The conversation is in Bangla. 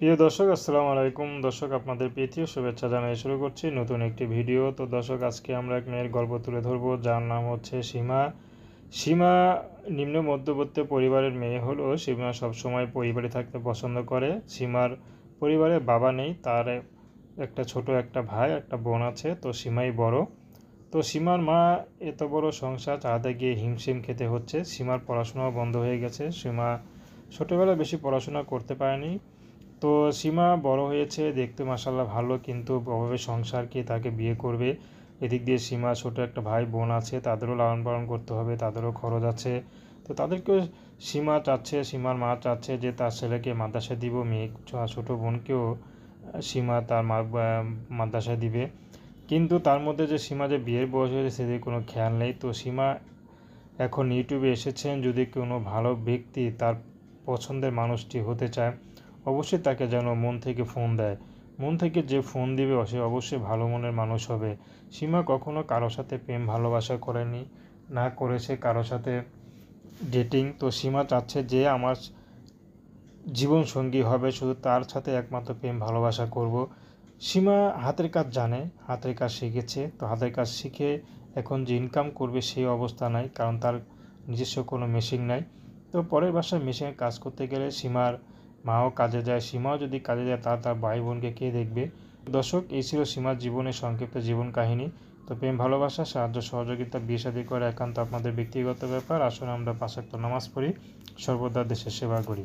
প্রিয় দর্শক, আসসালামু আলাইকুম। দর্শক, আপনাদের প্রীতীয় শুভেচ্ছা জানিয়ে শুরু করছি নতুন একটি ভিডিও। তো দর্শক, আজকে আমরা এক মেয়ের গল্প তুলে ধরবো, যার নাম হচ্ছে সীমা। সীমা নিম্ন মধ্যবর্তী পরিবারের মেয়ে হলো সীমা সবসময় পরিবারে থাকতে পছন্দ করে। সীমার পরিবারে বাবা নেই, তার একটা ছোট একটা ভাই, একটা বোন আছে, তো সীমাই বড়। তো সীমার মা এত বড় সংসার, চালাতে গিয়ে হিমশিম খেতে হচ্ছে। সীমার পড়াশোনাও বন্ধ হয়ে গেছে। সীমা ছোটোবেলায় বেশি পড়াশোনা করতে পারেনি। তো সীমা বড় হয়েছে, দেখতে মাসাল্লাহ ভালো, কিন্তু অভাবে সংসার কে তাকে বিয়ে করবে? এদিক দিয়ে সীমা ছোট একটা ভাই বোন আছে, তাদেরও লালন পালন করতে হবে, তাদেরও খরচ আছে। তো তাদেরকেও সীমা চাচ্ছে, সীমার মা চাচ্ছে যে তার ছেলেকে মাদ্রাসা দিব, মেয়ে ছোটো বোনকেও সীমা তার মা মাদ্রাসা দিবে। কিন্তু তার মধ্যে যে সীমা যে বিয়ের বয়স হয়েছে সেদিকে কোনো খেয়াল নেই। তো সীমা এখন ইউটিউবে এসেছেন, যদি কোনো ভালো ব্যক্তি তার পছন্দের মানুষটি হতে চায় অবশ্যই তাকে যেন মন থেকে ফোন দেয়। মন থেকে যে ফোন দিবে, সে অবশ্যই ভালো মনের মানুষ হবে। সীমা কখনো কারোর সাথে প্রেম, ভালোবাসা করেনি, না করেছে কারোর সাথে ডেটিং তো সীমা চাচ্ছে যে আমার জীবন সঙ্গী হবে, শুধু তার সাথে একমাত্র প্রেম, ভালোবাসা করব। সীমা হাতের কাজ জানে, হাতের কাজ শিখেছে। তো হাতের কাজ শিখে এখন যে ইনকাম করবে সেই অবস্থা নাই, কারণ তার নিজস্ব কোনো মেশিন নাই। তো পরের বাসায় মেশিনে কাজ করতে গেলে সীমার মাও কাজে যায়, সীমাও যদি কাজে যায়, তা তার ভাই বোনকে কে দেখবে? দর্শক, এই ছিল সীমার জীবনের সংক্ষিপ্ত জীবন কাহিনী। তো প্রেম, ভালোবাসা, সাহায্য, সহযোগিতা, বিয়ে, শাদী করে একান্ত আপনাদের ব্যক্তিগত ব্যাপার। আসলে আমরা পাশাক্ত নামাজ পড়ি। সর্বদা দেশের সেবা করি।